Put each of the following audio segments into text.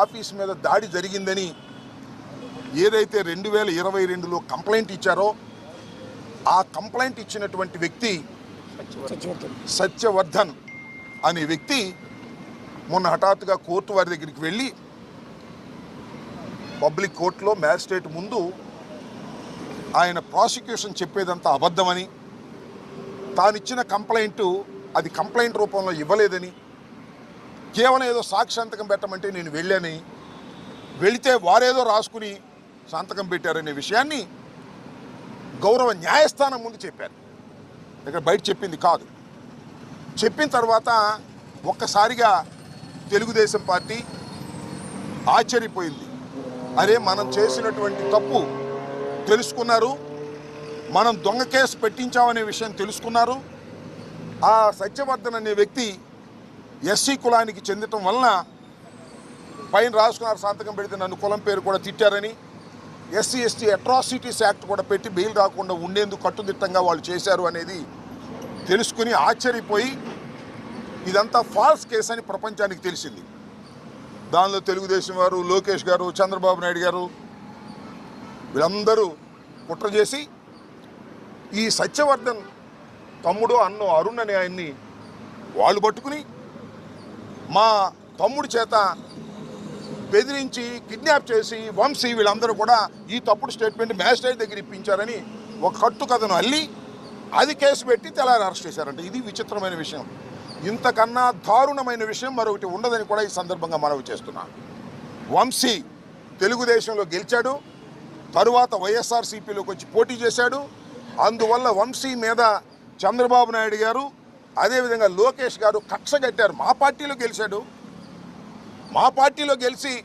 Office మీద దాడి జరిగిందని ఏదైతే రెండు వేల ఇరవై రెండులో కంప్లైంట్ ఇచ్చారో ఆ కంప్లైంట్ ఇచ్చినటువంటి వ్యక్తి సత్యవర్ధన్ అనే వ్యక్తి మొన్న హఠాత్తుగా కోర్టు వారి దగ్గరికి వెళ్ళి పబ్లిక్ కోర్టులో మ్యాజిస్ట్రేట్ ముందు ఆయన ప్రాసిక్యూషన్ చెప్పేదంతా అబద్ధమని తానిచ్చిన కంప్లైంట్ అది కంప్లైంట్ రూపంలో ఇవ్వలేదని కేవలం ఏదో సాక్షి సంతకం పెట్టమంటే నేను వెళ్ళాని. వెళితే వారేదో రాసుకుని సంతకం పెట్టారనే విషయాన్ని గౌరవ న్యాయస్థానం ముందు చెప్పారు. ఇక్కడ బయట చెప్పింది కాదు. చెప్పిన తర్వాత ఒక్కసారిగా తెలుగుదేశం పార్టీ ఆశ్చర్యపోయింది. అరే మనం చేసినటువంటి తప్పు తెలుసుకున్నారు. మనం దొంగ కేసు పెట్టించామనే విషయం తెలుసుకున్నారు. ఆ సత్యవర్ధన్ అనే వ్యక్తి ఎస్సీ కులానికి చెందటం వలన పైన రాసుకున్నారు సంతకం పెడితే నన్ను కులం పేరు కూడా తిట్టారని. ఎస్సీ ఎస్టీ అట్రాసిటీస్ యాక్ట్ కూడా పెట్టి బెయిల్ రాకుండా ఉండేందుకు కట్టుదిట్టంగా వాళ్ళు చేశారు అనేది తెలుసుకుని ఆశ్చర్యపోయి ఇదంతా ఫాల్స్ కేసు అని ప్రపంచానికి తెలిసింది. దానిలో తెలుగుదేశం వారు లోకేష్ గారు చంద్రబాబు నాయుడు గారు వీళ్ళందరూ కుట్ర చేసి ఈ సత్యవర్ధన్ తమ్ముడు అన్నో అరుణ్ అనే ఆయన్ని వాళ్ళు పట్టుకుని మా తమ్ముడి చేత బెదిరించి కిడ్నాప్ చేసి వంశీ వీళ్ళందరూ కూడా ఈ తప్పుడు స్టేట్మెంట్ మ్యాజిస్ట్రేట్ దగ్గర ఇప్పించారని ఒక కట్టు కథను అల్లి అది కేసు పెట్టి తెల్లారి అరెస్ట్ చేశారంట. ఇది విచిత్రమైన విషయం. ఇంతకన్నా దారుణమైన విషయం మరొకటి ఉండదని కూడా ఈ సందర్భంగా మనవి చేస్తున్నాను వంశీ తెలుగుదేశంలో గెలిచాడు తరువాత వైఎస్ఆర్సీపీలోకి వచ్చి పోటీ చేశాడు. అందువల్ల వంశీ మీద చంద్రబాబు నాయుడు గారు అదేవిధంగా లోకేష్ గారు కక్ష కట్టారు. మా పార్టీలో గెలిచాడు. మా పార్టీలో గెలిచి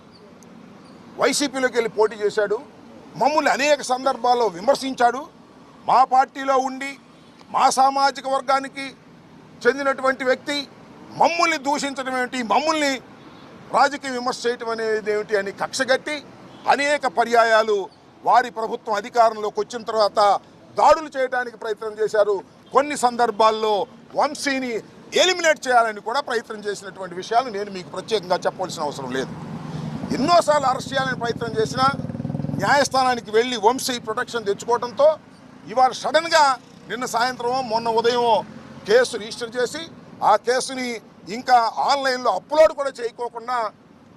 వైసీపీలోకి వెళ్ళి పోటీ చేశాడు. మమ్మల్ని అనేక సందర్భాల్లో విమర్శించాడు. మా పార్టీలో ఉండి మా సామాజిక వర్గానికి చెందినటువంటి వ్యక్తి మమ్మల్ని దూషించడం ఏమిటి? మమ్మల్ని రాజకీయ విమర్శ చేయటం అనేది ఏమిటి అని కక్షగట్టి అనేక పర్యాయాలు వారి ప్రభుత్వం అధికారంలోకి వచ్చిన తర్వాత దాడులు చేయడానికి ప్రయత్నం చేశారు. కొన్ని సందర్భాల్లో వంశీని ఎలిమినేట్ చేయాలని కూడా ప్రయత్నం చేసినటువంటి విషయాలు నేను మీకు ప్రత్యేకంగా చెప్పవలసిన అవసరం లేదు. ఎన్నోసార్లు అరెస్ట్ చేయాలని ప్రయత్నం చేసినా న్యాయస్థానానికి వెళ్ళి వంశీ ప్రొటెక్షన్ తెచ్చుకోవడంతో ఇవాళ సడన్గా నిన్న సాయంత్రమో మొన్న ఉదయమో కేసు రిజిస్టర్ చేసి ఆ కేసుని ఇంకా ఆన్లైన్లో అప్లోడ్ కూడా చేయకోకుండా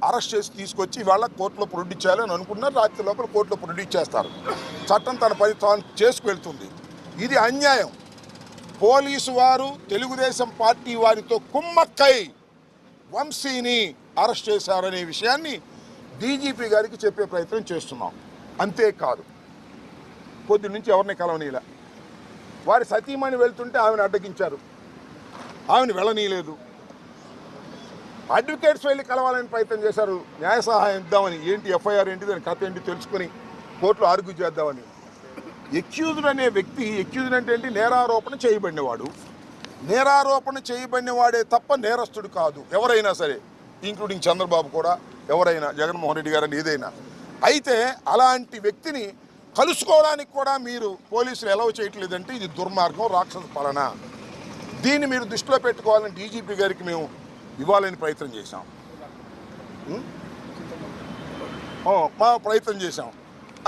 అరెస్ట్ చేసి తీసుకొచ్చి ఇవాళ కోర్టులో ప్రొడ్యూస్ చేయాలని అనుకున్నారు రాత్రి లోపల కోర్టులో ప్రొడ్యూస్ చేస్తారు. చట్టం తన పని తాను చేసుకువెళ్తుంది ఇది అన్యాయం. పోలీసు వారు తెలుగుదేశం పార్టీ వారితో కుమ్మక్కై వంశీని అరెస్ట్ చేశారనే విషయాన్ని డీజీపీ గారికి చెప్పే ప్రయత్నం చేస్తున్నాం. అంతేకాదు పొద్దు నుంచి ఎవరిని కలవనీలా వారి సతీమణి వెళ్తుంటే ఆమెను అడ్డగించారు. ఆమెను వెళ్ళనీయలేదు. అడ్వకేట్స్ వెళ్ళి కలవాలని ప్రయత్నం చేశారు. న్యాయ సహాయం ఇద్దామని ఏంటి ఎఫ్ఐఆర్ ఏంటి దాని కథ ఏంటి తెలుసుకుని కోర్టులో ఆర్గ్యూ చేద్దామని. ఎక్యూజ్డ్ అనే వ్యక్తి ఎక్యూజ్డ్ అంటే ఏంటి? నేరారోపణ చేయబడినవాడు. నేరారోపణ చేయబడినవాడే తప్ప నేరస్తుడు కాదు. ఎవరైనా సరే ఇంక్లూడింగ్ చంద్రబాబు కూడా ఎవరైనా జగన్మోహన్ రెడ్డి గారని ఏదైనా. అయితే అలాంటి వ్యక్తిని కలుసుకోవడానికి కూడా మీరు పోలీసులు ఎలవ్ చేయట్లేదంటే ఇది దుర్మార్గం రాక్షస పాలన. దీన్ని మీరు దృష్టిలో పెట్టుకోవాలని డీజీపీ గారికి మేము ఇవ్వాలని ప్రయత్నం చేశాం. మా ప్రయత్నం చేశాం.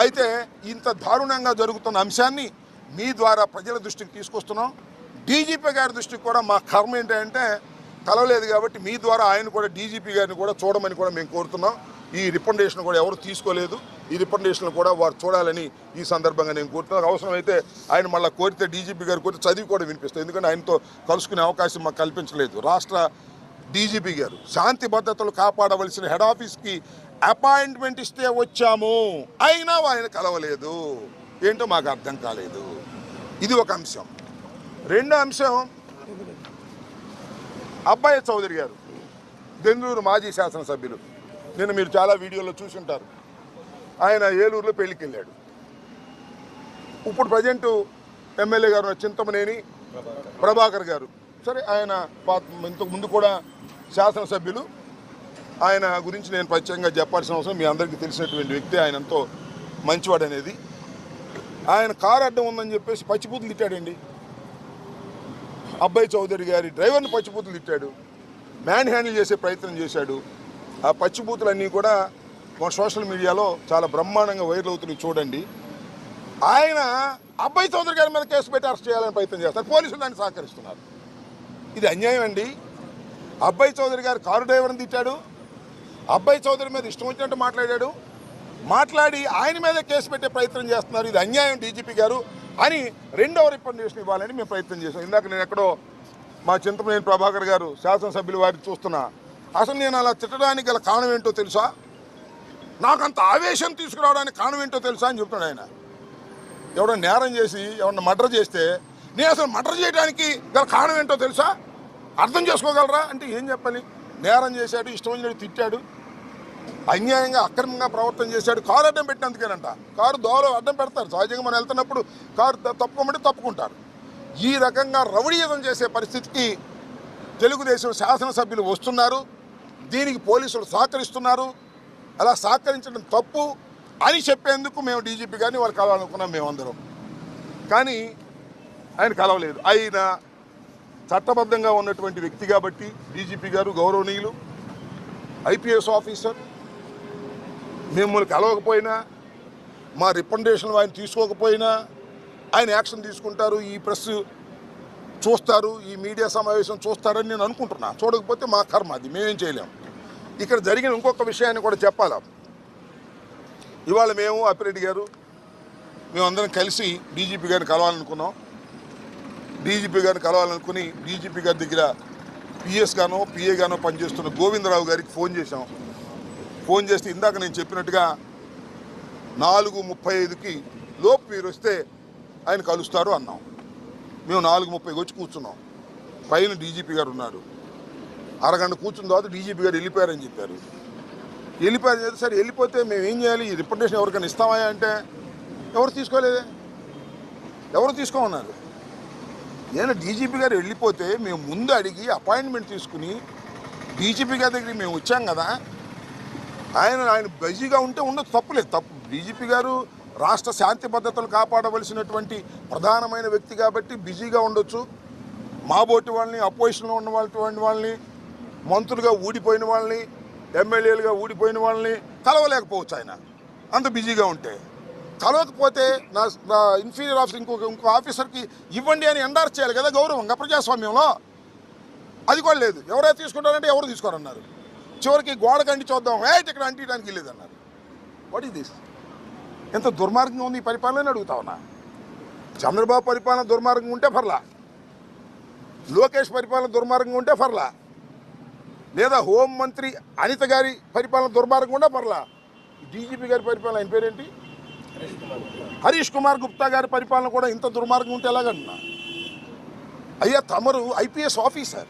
అయితే ఇంత దారుణంగా జరుగుతున్న అంశాన్ని మీ ద్వారా ప్రజల దృష్టికి తీసుకొస్తున్నాం. డీజీపీ గారి దృష్టికి కూడా మా కర్మ ఏంటంటే కలవలేదు కాబట్టి మీ ద్వారా ఆయన కూడా డీజీపీ గారిని కూడా చూడమని కూడా మేము కోరుతున్నాం. ఈ రికమెండేషన్ కూడా ఎవరు తీసుకోలేదు. ఈ రికమెండేషన్ కూడా వారు చూడాలని ఈ సందర్భంగా నేను కోరుతున్నాను. అవసరమైతే ఆయన మళ్ళీ కోరితే డీజీపీ గారు కోరితే చదివి కూడా వినిపిస్తుంది ఎందుకంటే ఆయనతో కలుసుకునే అవకాశం మాకు కల్పించలేదు. రాష్ట్ర డీజీపీ గారు శాంతి భద్రతలు కాపాడవలసిన హెడ్ ఆఫీస్కి అపాయింట్మెంట్ ఇస్తే వచ్చాము. అయినా ఆయన కలవలేదు. ఏంటో మాకు అర్థం కాలేదు. ఇది ఒక అంశం. రెండో అంశం అబ్బాయి చౌదరి గారు దెందూరు మాజీ శాసనసభ్యులు. నేను మీరు చాలా వీడియోలో చూసుంటారు. ఆయన ఏలూరులో పెళ్ళికి వెళ్ళాడు ఇప్పుడు ప్రజెంట్ ఎమ్మెల్యే గారు చింతమనేని ప్రభాకర్ గారు. సరే ఆయన పా- ఇంతకు ముందు కూడా శాసనసభ్యులు. ఆయన గురించి నేను ప్రత్యేకంగా చెప్పాల్సిన అవసరం మీ అందరికీ తెలిసినటువంటి వ్యక్తి ఆయన ఎంతో మంచివాడు అనేది. ఆయన కారు అడ్డం ఉందని చెప్పేసి పచ్చిపూతులు తిట్టాడండి. అబ్బాయి చౌదరి గారి డ్రైవర్ని పచ్చిపూతులు తిట్టాడు. మ్యాన్ హ్యాండిల్ చేసే ప్రయత్నం చేశాడు. ఆ పచ్చిపూతులన్నీ కూడా మన సోషల్ మీడియాలో చాలా బ్రహ్మాండంగా వైరల్ అవుతున్నాయి చూడండి. ఆయన అబ్బాయి చౌదరి గారి మీద కేసు పెట్టి అరెస్ట్ చేయాలని ప్రయత్నం చేస్తారు. పోలీసులు దాన్ని సహకరిస్తున్నారు. ఇది అన్యాయం అండి. అబ్బాయి చౌదరి గారు కారు డ్రైవర్ని తిట్టాడు. అబ్బాయి చౌదరి మీద ఇష్టం వచ్చినట్టు మాట్లాడాడు. మాట్లాడి ఆయన మీద కేసు పెట్టే ప్రయత్నం చేస్తున్నారు. ఇది అన్యాయం డీజీపీ గారు అని రెండవ రిప్రజెంటేషన్ ఇవ్వాలని మేము ప్రయత్నం చేసాం ఇందాక నేను ఎక్కడో మా చింతమనేని ప్రభాకర్ గారు శాసనసభ్యులు వారిని చూస్తున్నా అసలు నేను అలా తిట్టడానికి గల కారణం ఏంటో తెలుసా? నాకు అంత ఆవేశం తీసుకురావడానికి కారణం ఏంటో తెలుసా అని చెప్తున్నాడు ఆయన. ఎవడో నేరం చేసి ఎవరిని మర్డర్ చేస్తే నేను అసలు మర్డర్ చేయడానికి గల కారణం ఏంటో తెలుసా? అర్థం చేసుకోగలరా? అంటే ఏం చెప్పాలి? నేరం చేశాడు ఇష్టం వచ్చినట్టు తిట్టాడు. అన్యాయంగా అక్రమంగా ప్రవర్తన చేశాడు. కారు అడ్డం పెట్టినందుకేనంట. కారు దోవలో అడ్డం పెడతారు. సహజంగా మనం వెళ్తున్నప్పుడు కారు తప్పుకోమంటే తప్పుకుంటారు. ఈ రకంగా రౌడీయుధం చేసే పరిస్థితికి తెలుగుదేశం శాసనసభ్యులు వస్తున్నారు. దీనికి పోలీసులు సహకరిస్తున్నారు. అలా సహకరించడం తప్పు అని చెప్పేందుకు మేము డీజీపీ గారిని వాళ్ళు కలవాలనుకున్నాం మేమందరం కానీ ఆయన కలవలేదు. ఆయన చట్టబద్ధంగా ఉన్నటువంటి వ్యక్తి కాబట్టి డీజీపీ గారు గౌరవనీయులు ఐపీఎస్ ఆఫీసర్ మిమ్మల్ని కలవకపోయినా మా రికమెండేషన్ ఆయన తీసుకోకపోయినా ఆయన యాక్షన్ తీసుకుంటారు ఈ ప్రెస్ చూస్తారు ఈ మీడియా సమావేశం చూస్తారని నేను అనుకుంటున్నా. చూడకపోతే మా కర్మ అది మేమేం చేయలేము ఇక్కడ జరిగిన ఇంకొక విషయాన్ని కూడా చెప్పాలా? ఇవాళ మేము అప్పిరెడ్డి గారు మేమందరం కలిసి డీజీపీ గారిని కలవాలనుకున్నాం. డీజీపీ గారిని కలవాలనుకుని డీజీపీ గారి దగ్గర పిఎస్ గానో పిఏ గానో పనిచేస్తున్న గోవిందరావు గారికి ఫోన్ చేశాం. ఫోన్ చేస్తే ఇందాక నేను చెప్పినట్టుగా నాలుగు ముప్పై ఐదుకి లోపు మీరు వస్తే ఆయన కలుస్తారు అన్నాం. మేము నాలుగు ముప్పైకి వచ్చి కూర్చున్నాం. పైన డీజీపీ గారు ఉన్నారు. అరగంట కూర్చున్న తర్వాత డీజీపీ గారు వెళ్ళిపోయారని చెప్పారు. వెళ్ళిపోయారు చేస్తే సరే వెళ్ళిపోతే మేము ఏం చేయాలి? ఈ రిప్రజెంటేషన్ ఎవరికైనా ఇస్తామా అంటే ఎవరు తీసుకోలేదే? ఎవరు తీసుకోమన్నారు? నేను డీజీపీ గారు వెళ్ళిపోతే మేము ముందు అడిగి అపాయింట్మెంట్ తీసుకుని డీజీపీ గారి దగ్గరికి మేము వచ్చాం కదా ఆయన ఆయన బిజీగా ఉంటే ఉండదు తప్పులేదు. తప్పు. డీజీపీ గారు రాష్ట్ర శాంతి భద్రతలు కాపాడవలసినటువంటి ప్రధానమైన వ్యక్తి కాబట్టి బిజీగా ఉండొచ్చు. మాబోటి వాళ్ళని అపోజిషన్లో ఉన్న వాళ్ళటువంటి వాళ్ళని మంత్రులుగా ఊడిపోయిన వాళ్ళని ఎమ్మెల్యేలుగా ఊడిపోయిన వాళ్ళని కలవలేకపోవచ్చు ఆయన. అంత బిజీగా ఉంటే. కలవకపోతే నా నా ఇన్ఫీరియర్ ఆఫీసర్ ఇంకొక ఇంకో ఆఫీసర్కి ఇవ్వండి అని ఎండార్స్ చేయాలి కదా గౌరవంగా ప్రజాస్వామ్యంలో. అది కూడా లేదు. ఎవరైతే తీసుకుంటారంటే ఎవరు తీసుకోరన్నారు? చివరికి గోడ కండి చూద్దాం. ఏ ఇక్కడ అంటించడానికి లేదన్నారు వాట్ ఈస్ దిస్ ఎంత దుర్మార్గంగా ఉంది ఈ పరిపాలన అడుగుతా ఉన్నా. చంద్రబాబు పరిపాలన దుర్మార్గంగా ఉంటే పర్లా. లోకేష్ పరిపాలన దుర్మార్గంగా ఉంటే పర్లా. లేదా హోం మంత్రి అనిత గారి పరిపాలన దుర్మార్గంగా ఉంటే పర్లా. డీజీపీ గారి పరిపాలన ఆయన పేరేంటి? హరీష్ కుమార్ గుప్తా గారి పరిపాలన కూడా ఇంత దుర్మార్గం ఉంటే ఎలాగన్నా అయ్యా తమరు ఐపీఎస్ ఆఫీసర్.